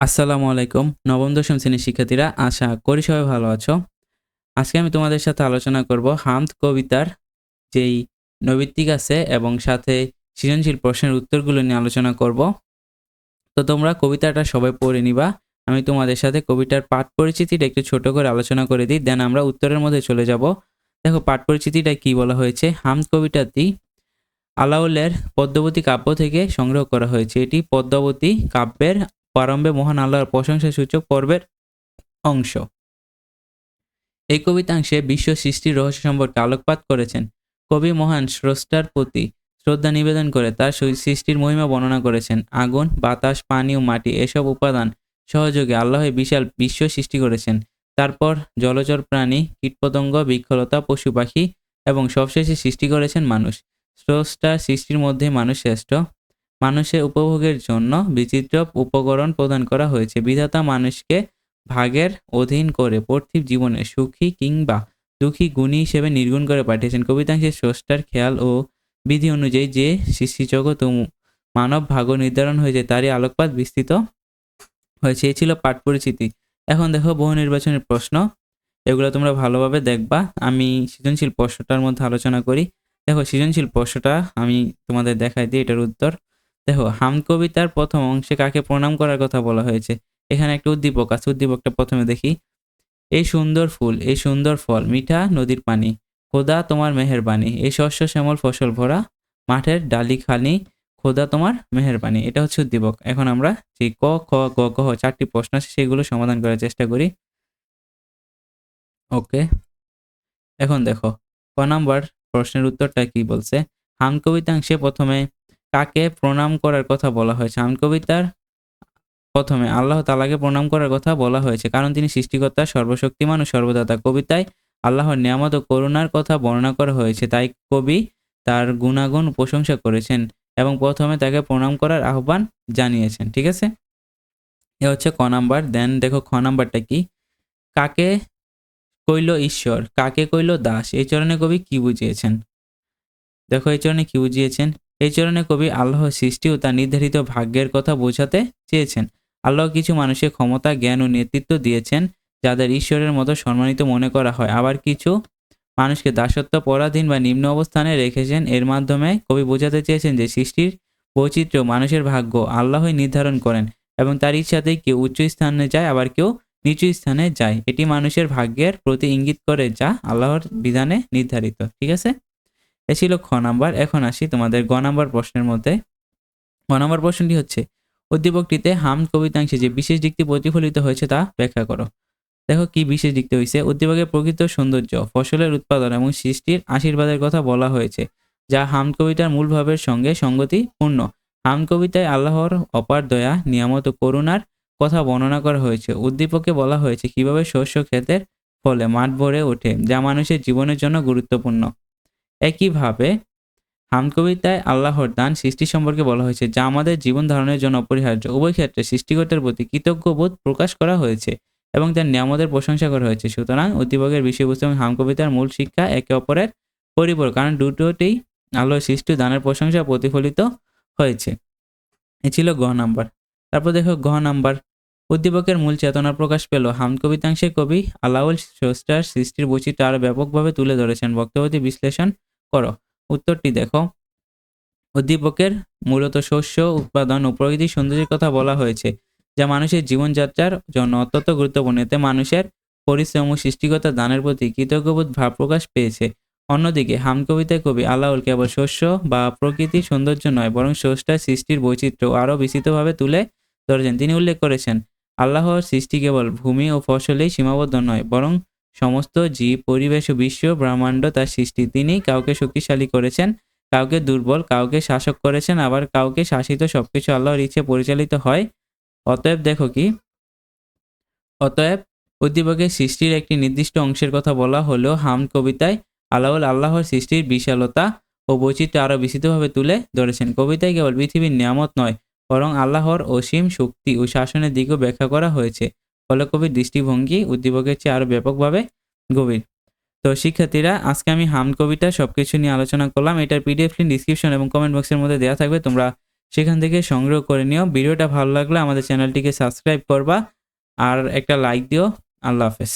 আসসালামু আলাইকুম, নবম, দশম শ্রেণির শিক্ষার্থীরা, আশা করি সবাই ভালো আছো। আজকে আমি তোমাদের সাথে আলোচনা করব হামদ কবিতার যেই নৈবিত্তিক আছে এবং সাথে সৃজনশীল প্রশ্নের উত্তরগুলো নিয়ে আলোচনা করব। তো তোমরা কবিতাটা সবাই পড়ে নিবা, আমি তোমাদের সাথে কবিতার পাঠ পরিচিতিটা একটু ছোট করে আলোচনা করে দিই, দেন আমরা উত্তরের মধ্যে চলে যাব। দেখো, পাঠ পরিচিতিটা কি বলা হয়েছে? হামদ কবিতাটি আলাউলের পদ্মাবতী কাব্য থেকে সংগ্রহ করা হয়েছে। এটি পদ্মাবতী কাব্যের প্রারম্ভে মহান আল্লাহর প্রশংসা সূচক পর্বের অংশ। এই কবিতাংশে বিশ্ব সৃষ্টির রহস্য সম্পর্কে আলোকপাত করেছেন কবি মহান স্রষ্টার প্রতি শ্রদ্ধা নিবেদন করে তার সৃষ্টির মহিমা বর্ণনা করেছেন। আগুন, বাতাস, পানি ও মাটি এসব উপাদান সহযোগে আল্লাহ বিশাল বিশ্ব সৃষ্টি করেছেন। তারপর জলচর প্রাণী, কীটপতঙ্গ, বৃক্ষলতা, পশু পাখি এবং সবশেষে সৃষ্টি করেছেন মানুষ। স্রষ্টার সৃষ্টির মধ্যে মানুষ শ্রেষ্ঠ। মানুষের উপভোগের জন্য বিচিত্র উপকরণ প্রদান করা হয়েছে। বিধাতা মানুষকে ভাগের অধীন করে পার্থিব জীবনে সুখী কিংবা দুঃখী গুণী হিসেবে নির্গুণ করে পাঠিয়েছেন। কবিতাংশের স্রষ্টার খেয়াল ও বিধি অনুযায়ী যে সৃষ্টিজগৎ ও মানব ভাগ্য নির্ধারণ হয়েছে, তারই আলোকপাত বিস্তৃত হয়েছে। এই ছিল পাঠ পরিচিতি। এখন দেখো বহু নির্বাচনের প্রশ্ন। এগুলো তোমরা ভালোভাবে দেখবা। আমি সৃজনশীল প্রশ্নটার মধ্যে আলোচনা করি। দেখো, সৃজনশীল প্রশ্নটা আমি তোমাদের দেখাই দিই, এটার উত্তর। দেখো, হাম কবিতার প্রথম অংশে কাকে প্রণাম করার কথা বলা হয়েছে? এখানে একটা উদ্দীপক আছে, উদ্দীপকটা প্রথমে দেখি। এই সুন্দর ফুল এই সুন্দর ফল, মিঠা নদীর পানি, খোদা তোমার মেহেরবানি এই শস্য শ্যামল ফসল ভরা মাঠের ডালি খালি খোদা তোমার মেহেরবানি। এটা হচ্ছে উদ্দীপক। এখন আমরা যে ক, খ, গ গ চারটি প্রশ্ন আছে, সেগুলো সমাধান করার চেষ্টা করি। ওকে। এখন দেখো, ক নাম্বার প্রশ্নের উত্তরটা কি বলছে? হাম কবিতাংশে প্রথমে কাকে প্রণাম করার কথা বলা হয়েছে। আম কবিতার প্রথমে আল্লাহ তালাকে প্রণাম করার কথা বলা হয়েছে, কারণ তিনি সৃষ্টিকর্তা, সর্বশক্তিমান ও সর্বদাতা। কবিতায় আল্লাহর নিয়ামত ও করুণার কথা বর্ণনা করা হয়েছে, তাই কবি তার গুণাগুণ প্রশংসা করেছেন এবং প্রথমে তাকে প্রণাম করার আহ্বান জানিয়েছেন, ঠিক আছে? এ হচ্ছে ক নাম্বার। দেন দেখো খ নাম্বারটা কি? কাকে কইল ঈশ্বর? কাকে কইল দাস? এই চরণে কবি কি বুঝিয়েছেন? দেখো এই চরণে কি বুঝিয়েছেন? এই চরণে কবি আল্লাহ সৃষ্টি ও তার নির্ধারিত ভাগ্যের কথা বোঝাতে চেয়েছেন। আল্লাহ কিছু মানুষের ক্ষমতা, জ্ঞান ও নেতৃত্ব দিয়েছেন, যাদের ঈশ্বরের মতো সম্মানিত মনে করা হয়। আবার কিছু মানুষকে দাসত্ব, পরাধীন বা নিম্ন অবস্থানে রেখেছেন। এর মাধ্যমে কবি বোঝাতে চেয়েছেন যে সৃষ্টির বৈচিত্র্য মানুষের ভাগ্য আল্লাহই নির্ধারণ করেন এবং তার ইচ্ছাতেই কেউ উচ্চ স্থানে যায়, আবার কেউ নিচু স্থানে যায়। এটি মানুষের ভাগ্যের প্রতি ইঙ্গিত করে যা আল্লাহর বিধানে নির্ধারিত। ঠিক আছে? এ ছিল খ নাম্বার। এখন আসি তোমাদের গ নাম্বার প্রশ্নের মধ্যে। গ নাম্বার প্রশ্নটি হচ্ছে, উদ্দীপকটিতে হাম কবিতাংশে যে বিশেষ দিকটি প্রতিফলিত হয়েছে তা ব্যাখ্যা করো। দেখো কি বিশেষ দিকটি হয়েছে। উদ্দীপকের প্রকৃত সৌন্দর্য, ফসলের উৎপাদন এবং সৃষ্টির আশীর্বাদের কথা বলা হয়েছে, যা হাম কবিতার মূল ভাবের সঙ্গে সঙ্গতিপূর্ণ। হাম কবিতায় আল্লাহর অপার দয়া, নিয়ামত করুণার কথা বর্ণনা করা হয়েছে। উদ্দীপকে বলা হয়েছে কীভাবে শস্য ক্ষেতের ফলে মাঠ ভরে ওঠে, যা মানুষের জীবনের জন্য গুরুত্বপূর্ণ। একইভাবে হাম কবিতায় আল্লাহর দান সৃষ্টি সম্পর্কে বলা হয়েছে, যা আমাদের জীবন ধারণের জন্য অপরিহার্য। উভয় ক্ষেত্রে সৃষ্টিকর্তার প্রতি কৃতজ্ঞবোধ প্রকাশ করা হয়েছে এবং তার নিয়ামতের প্রশংসা করা হয়েছে। সুতরাং উদ্দীপকের বিষয়বস্তু এবং হাম কবিতার মূল শিক্ষা একে অপরের পরিপূরক, কারণ দুটোতেই আল্লাহর সৃষ্টি দানের প্রশংসা প্রতিফলিত হয়েছে। এ ছিল গ নাম্বার। তারপর দেখো ঘ নাম্বার। উদ্দীপকের মূল চেতনা প্রকাশ পেল। হাম কবিতাংশে কবি আলাউল স্রষ্টার সৃষ্টির বৈচিত্র্য আরও ব্যাপকভাবে তুলে ধরেছেন। বক্তব্যটি বিশ্লেষণ করো। উত্তরটি দেখো। উদ্দীপকের মূলত শস্য উৎপাদন ও প্রকৃতির সৌন্দর্যের কথা বলা হয়েছে, যা মানুষের জীবনযাত্রার জন্য অত্যন্ত গুরুত্বপূর্ণ। এতে মানুষের পরিশ্রম ও সৃষ্টিগত দানের প্রতি কৃতজ্ঞবোধ ভাব প্রকাশ পেয়েছে। অন্যদিকে হাম কবিতায় কবি আলাউল কেবল শস্য বা প্রকৃতির সৌন্দর্য নয়, বরং স্রষ্টার সৃষ্টির বৈচিত্র্য আরও বিস্তৃতভাবে তুলে ধরেছেন। তিনি উল্লেখ করেছেন, আল্লাহর সৃষ্টি কেবল ভূমি ও ফসলেই সীমাবদ্ধ নয়, বরং সমস্ত জীব, পরিবেশ ও বিশ্ব ব্রহ্মাণ্ড তার সৃষ্টি। তিনি কাউকে শক্তিশালী করেছেন, কাউকে দুর্বল, কাউকে শাসক করেছেন, আবার কাউকে শাসিত সবকিছু আল্লাহর ইচ্ছে পরিচালিত হয়। অতএব দেখো কি, অতএব উদ্দীপকের সৃষ্টির একটি নির্দিষ্ট অংশের কথা বলা হলেও হাম কবিতায়। আলাউল আল্লাহর সৃষ্টির বিশালতা ও বৈচিত্র্য আরও বিস্তৃতভাবে তুলে ধরেছেন। কবিতায় কেবল পৃথিবীর নিয়ামত নয়, বরং আল্লাহর অসীম শক্তি ও শাসনের দিকেও ব্যাখ্যা করা হয়েছে। ফলে কবির দৃষ্টিভঙ্গি উদ্দীপকের চেয়ে আরও ব্যাপকভাবে গভীর। তো শিক্ষার্থীরা, আজকে আমি হাম কবিতা সব কিছু নিয়ে আলোচনা করলাম। এটার পিডিএফ লিঙ্ক ডিসক্রিপশন এবং কমেন্ট বক্সের মধ্যে দেওয়া থাকবে। তোমরা সেখান থেকে সংগ্রহ করে নিও। ভিডিওটা ভালো লাগলে আমাদের চ্যানেলটিকে সাবস্ক্রাইব করবা। আর একটা লাইক দিও। আল্লাহ হাফেজ।